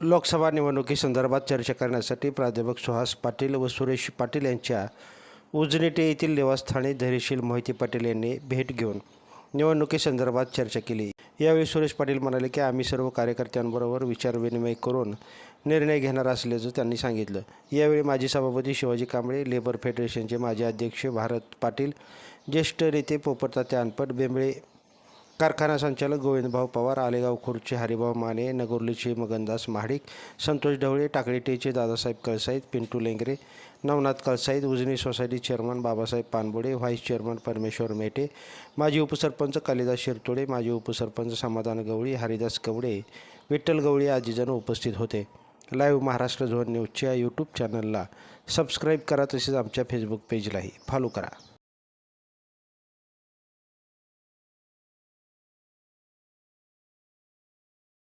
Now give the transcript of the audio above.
लोकसभा निवडणुकीसंदर्भात चर्चा करण्यासाठी प्राध्यापक सुहास पाटील व सुरेश पाटील यांच्या उजनेटे येथील निवासस्थानी धैर्यशील मोहिते पाटील यांनी भेट घेऊन निवडणुकीसंदर्भात चर्चा केली. यावेळी सुरेश पाटील म्हणाले की आम्ही सर्व कार्यकर्त्यांबरोबर विचारविनिमय करून निर्णय घेणार असल्याचं त्यांनी सांगितलं. यावेळी माजी सभापती शिवाजी कांबळे लेबर फेडरेशनचे माजी अध्यक्ष भारत पाटील ज्येष्ठ नेते पोपटतात्या अनपट बेंबळे कारखाना संचालक गोविंदभाऊ पवार आलेगाव खुर्चे हरिभाऊ माने नगोर्लीचे Magandas Mahadik Santosh Dhawale टाकळीटेचे Dadasaheb Kalsait Pintu Lengare Navnath Kalsait Ujani society chairman Babasaheb Panbode vice chairman Parmeshwar Mete माजी उपसरपंच कालिदास शिरतोडे माजी उपसरपंच समाधान गवळी हरिदास कवडे विठ्ठल गवळी आदी उपस्थित होते. लाईव्ह महाराष्ट्र झोन न्यूजच्या यूट्यूब चॅनलला सबस्क्राईब करा तसेच आमच्या फेसबुक पेजलाही फॉलो करा.